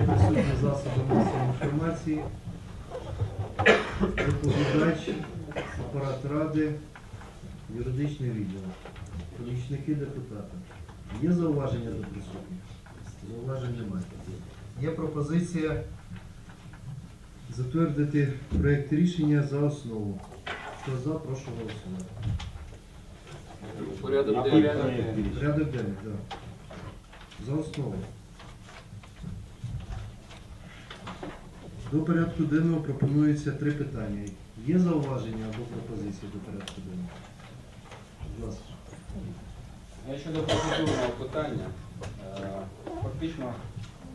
Питання присутні засоби масової інформації. Доповідач, апарат ради, юридичний відділ, помічники депутата. Є зауваження до присутніх? Зауважень немає. Є пропозиція затвердити проєкт рішення за основу. Хто за, прошу голосувати. Порядок денний. Порядок денний, так. За основу. До порядку денного пропонується три питання. Є зауваження або пропозиції до порядку денного? Будь ласка. Щодо процедурного питання. Е, Фактично,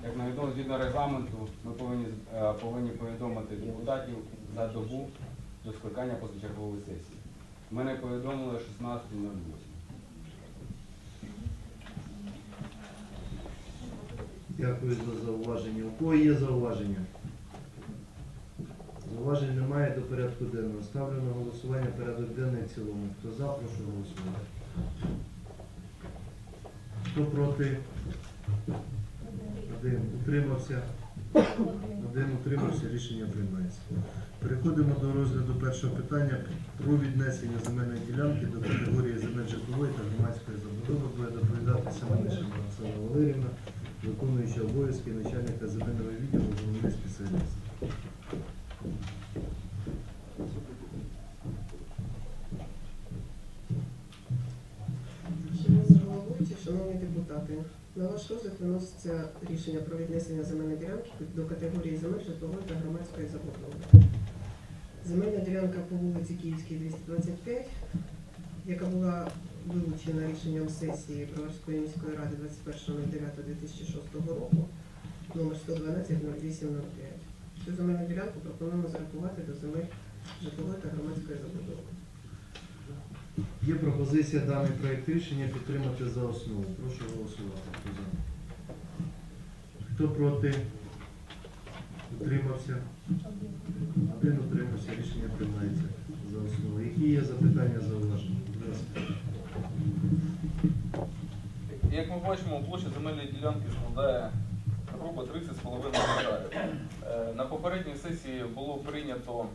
як навідомо згідно регламенту, ми повинні, е, повинні повідомити депутатів за добу до скликання позачергової сесії. Мене повідомили 16.08. Дякую за зауваження. У кого є зауваження? Зауважень немає до порядку денного. Ставлю на голосування порядок денний цілому. Хто за, прошу голосувати. Хто проти? Один. Утримався. Один утримався, рішення приймається. Переходимо до розгляду першого питання про віднесення земельної ділянки до категорії земель житлової та громадської забудови. Буде доповідати Семенишина Оксана Валерівна, виконуюча обов'язки начальника земельного відділу головний спеціаліст. Виноситься рішення про віднесення земельної ділянки до категорії земель житлової та громадської забудови. Земельна ділянка по вулиці Київській 225, яка була вилучена рішенням сесії Броварської міської ради 21.09.2006 року, номер 112-0805. Цю земельну ділянку пропонуємо зарахувати до земель житлової та громадської забудови. Є пропозиція даний проєкт рішення підтримати за основу. Прошу голосувати. Хто проти? Утримався? Один утримався. Рішення приймається за основу. Які є запитання, зауваження? Будь ласка. Як ми бачимо, площа земельної ділянки складає грубо 30,5 гектарів. Е, На попередній сесії було прийнято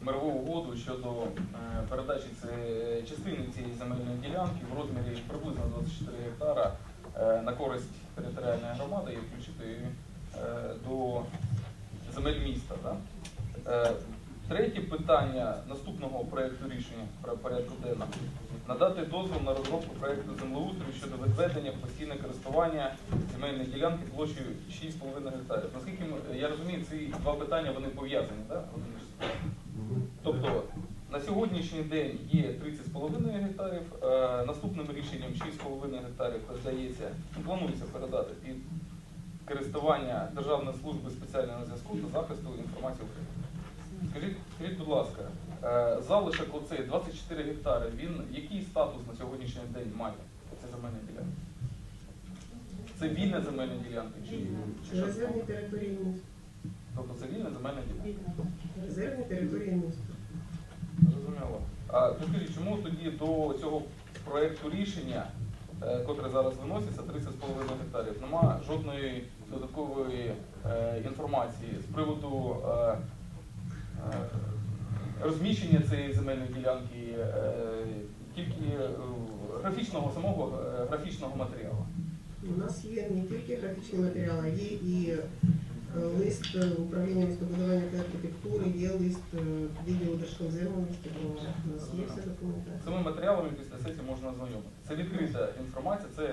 мирову угоду щодо е, передачі цієї- частини цієї земельної ділянки в розмірі приблизно 24 гектара е, на користь територіальної громади і включити е, до земель міста. да. Е, Третє питання наступного проєкту рішення про порядку денного надати дозвіл на розробку проєкту землеустрою щодо відведення в постійне користування земельної ділянки площею 6,5 гектарів. Наскільки я розумію, ці два питання вони пов'язані, так? Тобто на сьогоднішній день є 30,5 гектарів, е, наступним рішенням 6,5 гектарів передається, ну, планується передати під користування Державної служби спеціального зв'язку та захисту інформації України. Скажіть, скажіть, будь ласка, е, залишок оцей 24 гектари, він який статус на сьогоднішній день має? Це земельна ділянка? Це вільна земельна ділянка? Чи, чи? Резервні території міста. Тобто це вільна земельна ділянка? Резервні території міста. Зрозуміло. А чому тоді до цього проєкту рішення, е, котре зараз виноситься, 30,5 гектарів, нема жодної додаткової е, інформації з приводу е, розміщення цієї земельної ділянки, тільки графічного самого графічного матеріалу. У нас є не тільки графічні матеріали, є і лист е, управління містобудування та архітектури, є лист е, відділу Держкомзему міста Бровара. У нас є вся документація. Цими матеріалами після сесії можна ознайомитися. Це відкрита інформація, це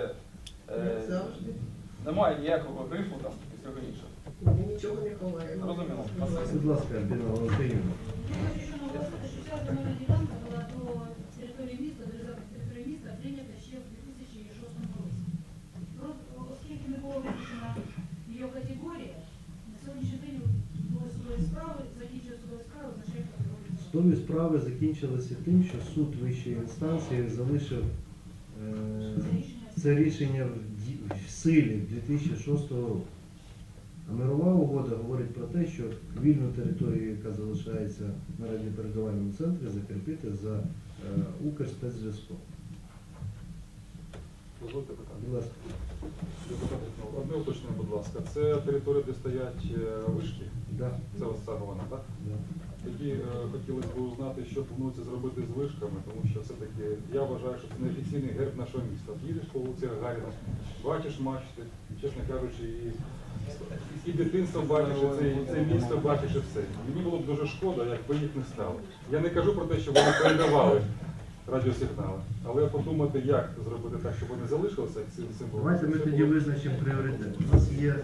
е, завжди. немає ніякого грифу там і всього іншого. Ми нічого не ховаємо. Зрозуміло. Будь ласка, Альбіна Валентинівна. Ця земельна ділянка була до території міста, до резерву території міста прийнята ще в 2006 році. Про- Оскільки не було вирішена її категорія, на сьогоднішній день були судові справи, закінчили судові справи, означає категорію. Судові справи закінчилися тим, що суд вищої інстанції залишив е, Це рішення в, ді- в силі 2006 року. А мирова угода говорить про те, що вільну територію, яка залишається на радіопередавальному центрі, закріпити за е, Укрспецзв'язком. Дозвольте питання. Будь ласка. Одне уточнення, будь ласка, це територія, де стоять е, вишки? Да. Це ось саме вона, так? Да. Тоді е, хотілося б узнати, що планується зробити з вишками, тому що все-таки я вважаю, що це неофіційний герб нашого міста. Їдеш по вулиці Гагаріна, бачиш мачти, чесно кажучи, і, і дитинство бачиш, і це, і це місто бачиш, і все. Мені було б дуже шкода, якби їх не стало. Я не кажу про те, що вони передавали радіосигнали, але подумати, як зробити так, щоб вони залишилися цим символом. Давайте ми тоді визначимо пріоритет. У нас є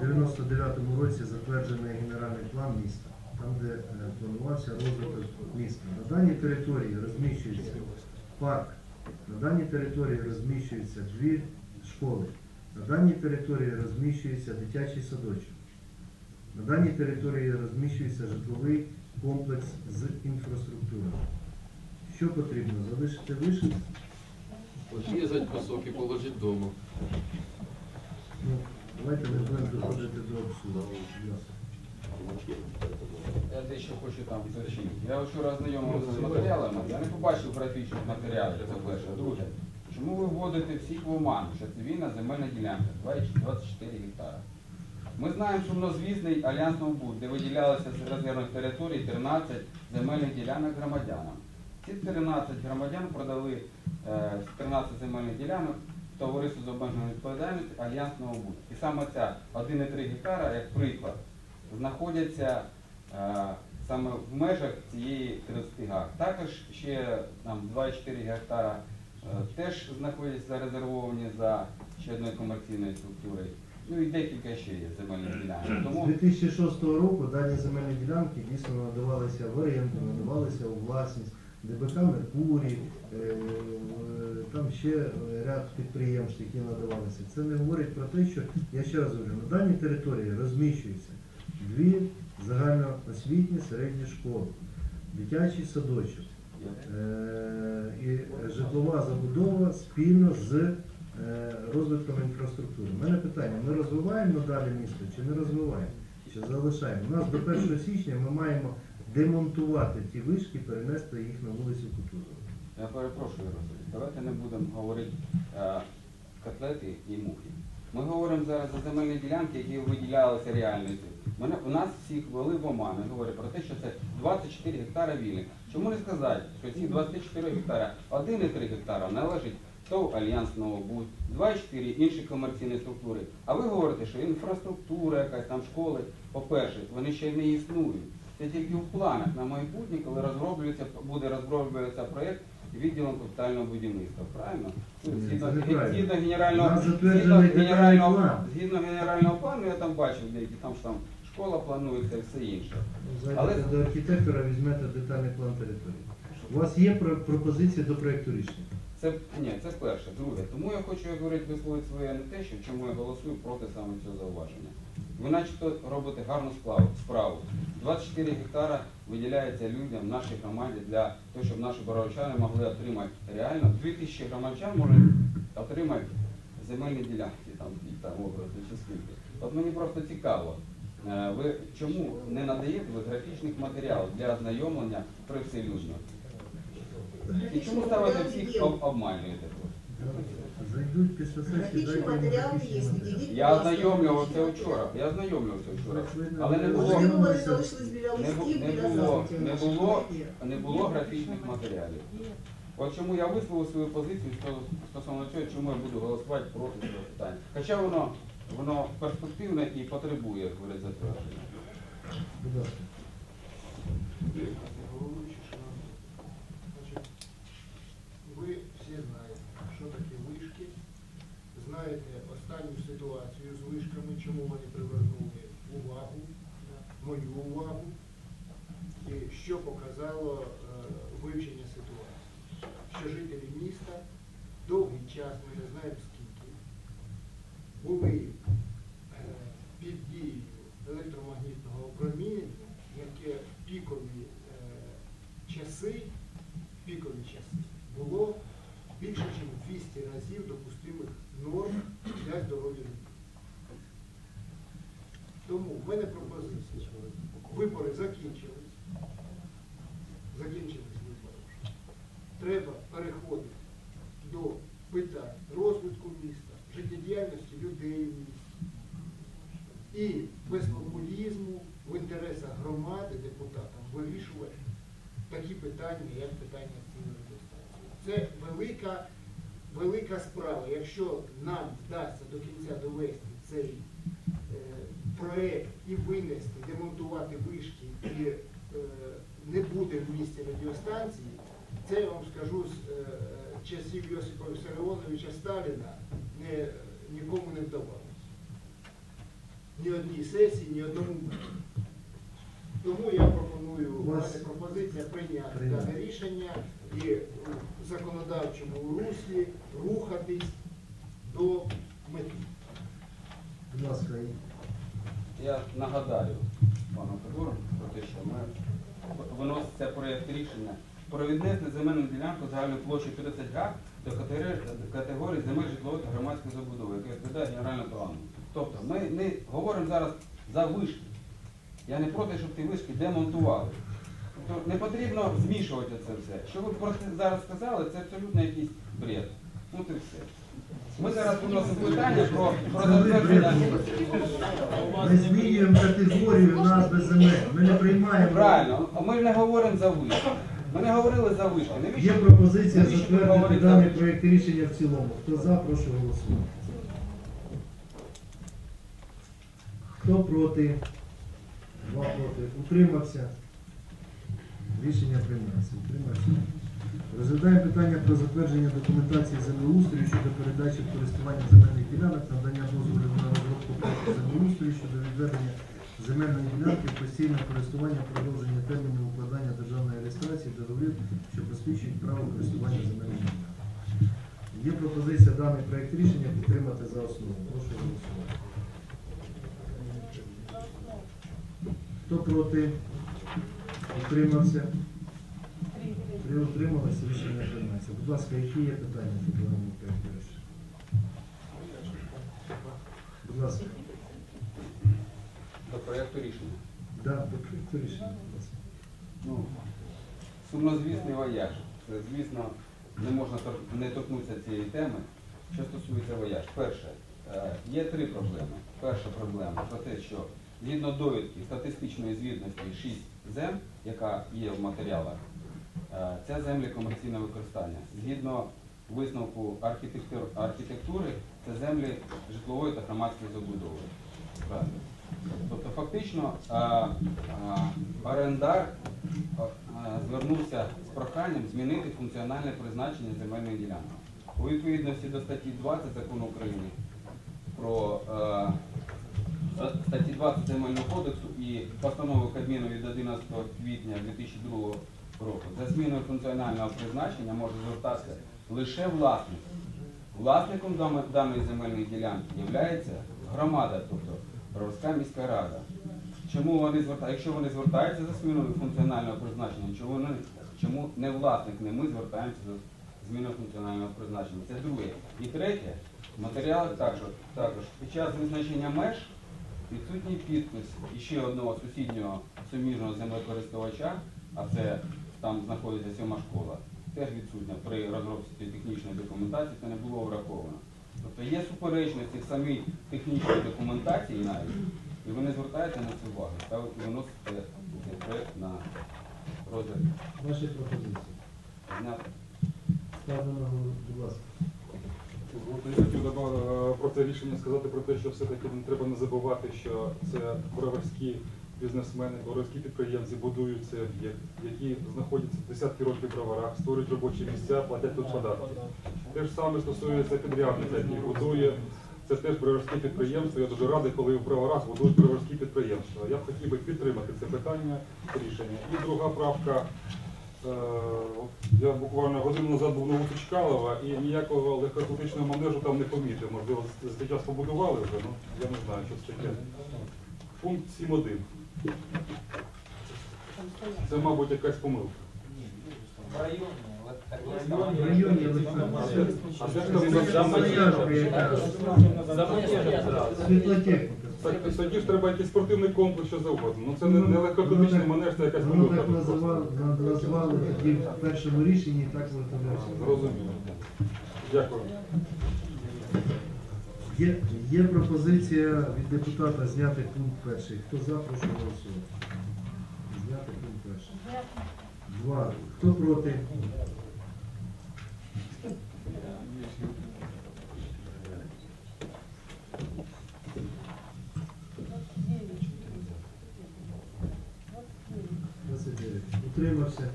в 99-му році затверджений генеральний план міста, там, де е, планувався розвиток міста. На даній території розміщується парк, на даній території розміщується дві школи, на даній території розміщується дитячий садочок. На даній території розміщується житловий комплекс з інфраструктурою. Що потрібно? Залишити вишки? Отрізати кусок і положити вдома. Ну, давайте не будемо доходити до абсурду. Я дещо хочу там уточнити. Я вчора ознайомився з матеріалами, я не побачив графічних матеріалів, це перше. Друге, чому ви вводите всіх в оману, що це вільна земельна ділянка 24 гектара? Ми знаємо, що мнозвісний Альянс Новбуд, де виділялося з резервних територій 13 земельних ділянок громадянам. Ці 13 громадян продали е, 13 земельних ділянок товариству з обмеженою відповідальністю Альянс Новбуд. І саме ця 1,3 гектара, як приклад, знаходяться е, саме в межах цієї 30 га. Також ще там 2,4 гектара е, теж знаходяться зарезервовані за ще одною комерційною структурою. Ну і декілька ще є земельних ділянок. З Тому 2006 року дані земельні ділянки дійсно надавалися в оренду, надавалися у власність ДБК Меркурій, е, е, там ще ряд підприємств, які надавалися. Це не говорить про те, що я ще раз говорю, на даній території розміщуються дві загальноосвітні середні школи, дитячий садочок е, і житлова забудова спільно з е, розвитком інфраструктури. У мене питання, ми розвиваємо надалі місто чи не розвиваємо? Чи залишаємо? У нас до 1 січня ми маємо демонтувати ті вишки, перенести їх на вулицю Кутузова. я перепрошую, давайте не будемо говорити е, котлети і мухи. Ми говоримо зараз за земельні ділянки, які виділялися реальністю. У нас всіх ввели в оману, говорять про те, що це 24 гектара вільних. Чому не сказати, що ці 24 гектара, 1,3 гектара належить ТОВ Альянс Новобуд, 2,4 інші комерційні структури. А ви говорите, що інфраструктура, якась там школи, по-перше, вони ще не існують. Це тільки в планах на майбутнє, коли розроблюється, буде розроблюватися проєкт відділом капітального будівництва. Правильно? Ну, Ні, Згідно, це згідно генерального, нас згідно затверджений детальний генерального, план. згідно генерального плану, я там бачив деякі, там що там школа планується і все інше. Але- Зайдете до архітектора, візьмете детальний план території. У вас є про- пропозиції до проєкту рішення? Це ні, це перше. Друге, тому я хочу як говорить, висловити своє не те, що чому я голосую проти саме цього зауваження. Ви начебто робите гарну справу. справу. 24 гектара виділяється людям, нашій громаді для того, щоб наші боровчани могли отримати реально 2000 громадян можуть отримати земельні ділянки там, там образи чи скільки. От мені просто цікаво. е, Ви чому не надаєте ви графічних матеріалів для ознайомлення привселюдно? І чому ставите всіх об- обманюєте? Зайдуть після сесії, Графічні дайте їм матеріали графічні є, матеріали. відійдіть, Я ознайомлювався вчора. Я ознайомлювався вчора. Але не було, Можливо, вони залишились біля не, бу- листів, не біля було, не було, не було графічних матеріалів. От чому я висловив свою позицію сто- стосовно цього, чому я буду голосувати проти цього питання. Хоча воно, воно перспективне і потребує як затвердження. Будь ласка. Головуючий, шановні, значить, ви всі знаєте, що таке вишки, знаєте останню ситуацію з вишками, чому вони привернули увагу, мою увагу, і що показало е, вивчення ситуації. Що жителі міста довгий час, ми не знаємо скільки, були е, під дією електромагнітного опромінення, яке в пікові е, часи, в пікові часи було більше, ніж 200 разів допустимих норм для здоров'я людей. Тому в мене пропозиція. Вибори закінчились. Закінчились вибори. Треба переходити до питань розвитку міста, життєдіяльності людей в місті. і без популізму в інтересах громади депутатам вирішувати такі питання, як питання цінної дистанції. Це велика, велика справа. Якщо нам вдасться до кінця довести цей е, проект і винести, демонтувати вишки, і е, не буде в місті радіостанції, це я вам скажу з е, часів Йосипа Вісаріоновича Сталіна не, нікому не вдавалося. Ні одній сесії, ні одному. Тому я пропоную, мене пропозиція прийняти дане рішення і у законодавчому руслі рухатись до мети. Будь ласка, Я нагадаю пану Федору про те, що ми виноситься проєкт рішення про віднесення земельну ділянку загальною площею 50 га до категорії, земель житлової та громадської забудови, яка відповідає генеральному плану. Тобто ми не говоримо зараз за вишки. Я не проти, щоб ті вишки демонтували. Тобто не потрібно змішувати це все. Що ви просто зараз сказали, це абсолютно якийсь бред. Ну і все. Ми зараз виносимо питання про, про затвердження. Ми змінюємо категорію назви земель. Ми не приймаємо. Правильно, а ми ж не говоримо за вишки. Ми не говорили за вишки. Є Навіщо? пропозиція навіщо ви затвердити говорите даний проєкт рішення в цілому. Хто за, прошу голосувати. Хто проти? Два проти. Утримався. Рішення приймається. Утримався. Розглядаємо питання про затвердження документації землеустрою щодо передачі в користування земельних ділянок, надання дозволів на розробку проекту землеустрою щодо відведення земельної ділянки постійне користування, продовження терміну укладання державної реєстрації договорів, що посвідчують право користування земельними ділянками. Є пропозиція даний проект рішення підтримати за основу. Прошу голосувати. Хто проти? Утримався? Три утрималися, рішення приймається. Будь ласка, які є питання по даному рішення? Будь ласка. До проєкту рішення. Да, до проекту рішення, будь ласка. Ну, сумнозвісний вояж. Це, звісно, не можна тор- не торкнутися цієї теми. Що стосується вояж. Перше, е, є три проблеми. Перша проблема про те, що згідно довідки статистичної звітності 6 зем, яка є в матеріалах, це землі комерційного використання. Згідно висновку архітектури, це землі житлової та громадської забудови. Тобто фактично а, а, орендар звернувся з проханням змінити функціональне призначення земельної ділянки. У відповідності до статті 20 закону України про е, статті 20 земельного кодексу і постанови Кабміну від 11 квітня 2002 року за зміною функціонального призначення може звертатися лише власник. Власником даної земельної ділянки є громада, тобто Броварська міська рада. Чому вони звертаються, якщо вони звертаються за зміною функціонального призначення, чому вони, чому не власник, не ми звертаємося за зміною функціонального призначення? Це друге. І третє, в матеріалах також, також під час визначення меж відсутній підпис іще одного сусіднього суміжного землекористувача, а це там знаходиться сьома школа, теж відсутня при розробці технічної документації, це не було враховано. Тобто є суперечності в самій технічній документації навіть, і ви не звертаєте на це увагу, та ви виносите цей проєкт на розгляд Ваші пропозиції. зняти. Ставлю будь ласка. Я хотів е, про це рішення сказати про те, що все-таки не треба не забувати, що це броварські бізнесмени, броварські підприємці будують цей об'єкт, які знаходяться десятки років в броварах, створюють робочі місця, платять тут податки. Те ж саме стосується підрядника, який будує. Це теж броварське підприємство. Я дуже радий, коли в броварах будують броварські підприємства. Я б хотів би підтримати це питання, рішення. І друга правка. Е, Я буквально годину назад був на вулиці Чкалова і ніякого легкоатлетичного манежу там не помітив. Можливо, з час побудували вже, ну я не знаю, що це таке. Пункт 7.1. Це, мабуть, якась помилка. А Це? Світлотехніка. Так, тоді ж треба якийсь спортивний комплекс, що завгодно. Ну це не, не легкоатлетичний Воно манеж, це якась Воно помилка. так назвали тоді в першому рішенні і так виготовлявся. Зрозуміло. Дякую. Є, є пропозиція від депутата зняти пункт перший. Хто за, прошу голосувати. Зняти пункт перший. Два. Хто проти? Утримався.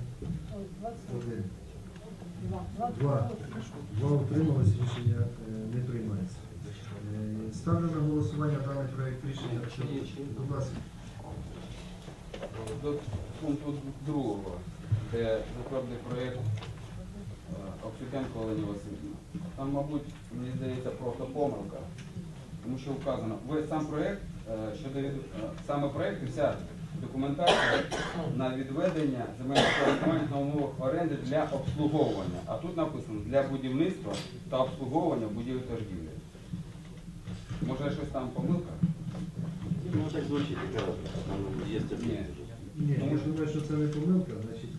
Два. Два утрималось, рішення е, не приймається. Голосування даний проект рішення. Будь ласка. До пункту другого, де затвердив проєкт е, Оксютенко Олені Васильівна. Там, мабуть, мені здається, просто помилка. Тому що вказано, ви сам проєкт, е, щодо від... е, саме проєкт і вся документація на відведення земельних користування на умовах оренди для обслуговування. А тут написано для будівництва та обслуговування будівель торгівлі. Може щось там помилка? Ну, так звучит, как там Ні. Я думаю, що це не помилка, значить.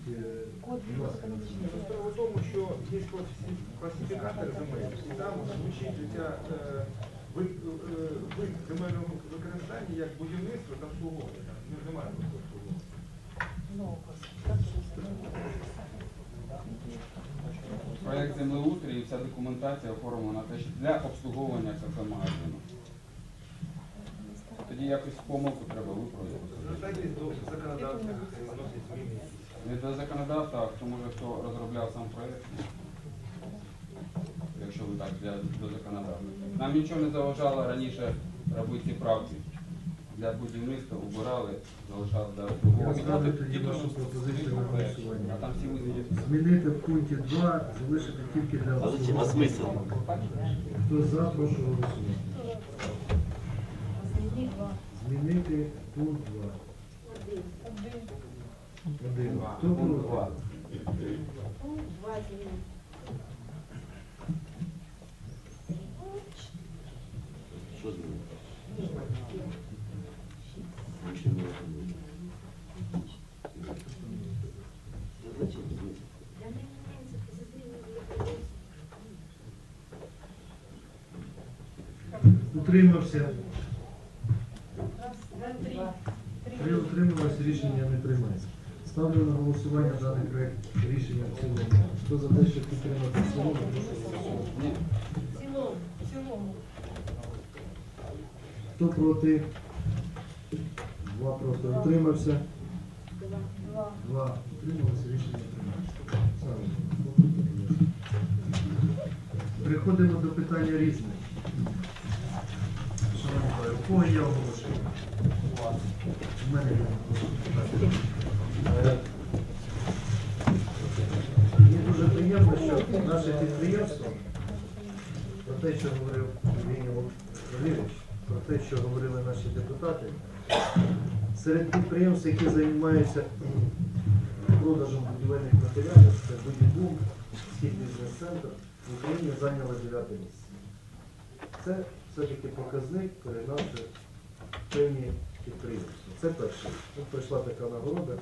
Справа в тому, що є класифікатор земель, і там звучить вид, земельного використання як будівництво та обслуговування. Там Немає обслуговування. Проект землеустрій і вся документація оформлена те, що для обслуговування кафе-магазину. Тоді якось помилку треба виправити. Зміни. Не до законодавства, а хто може хто розробляв сам проект. Якщо ви так для до законодавства. Нам нічого не заважало раніше робити ці правки. Для будівництва убирали, залишали для Я обслуговування. ставлю тоді вашу пропозицію на А там всі визначені. Змінити в пункті 2, залишити тільки для А зачем? А смысл? Хто за, прошу голосувати. Змінити пункт 2. Один. Один. Хто Пункт два. проти? Утримався. Три утрималось, рішення не приймається. Ставлю на голосування даний проект рішення в цілому. Хто за те, щоб підтримати в цілому, прошу голосувати. Хто проти? Два проти. Утримався? Два. Утрималося, рішення приймається. Переходимо до питання різних. У кого є оголошення? У мене є оголошення. Мені дуже приємно, що наше підприємство, про те, що говорив Євгеній Валерійович, про те, що говорили наші депутати, серед підприємств, які займаються продажем будівельних матеріалів, це Будібум, Схід бізнес-центр, в Україні зайняло 9 місце. Це все-таки показник перед наші певні підприємства. Це перше. Тут прийшла така нагорода,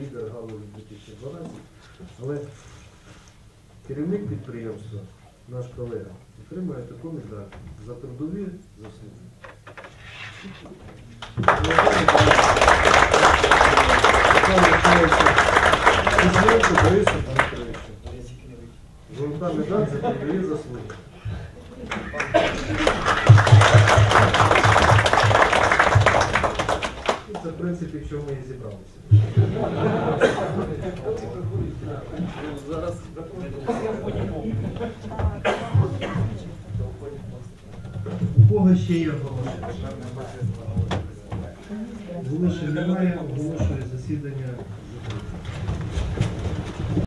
лідер галузі 2012, але керівник підприємства, наш колега, отримує таку медаль за трудові заслуги. Золота медаль за трудові заслуги.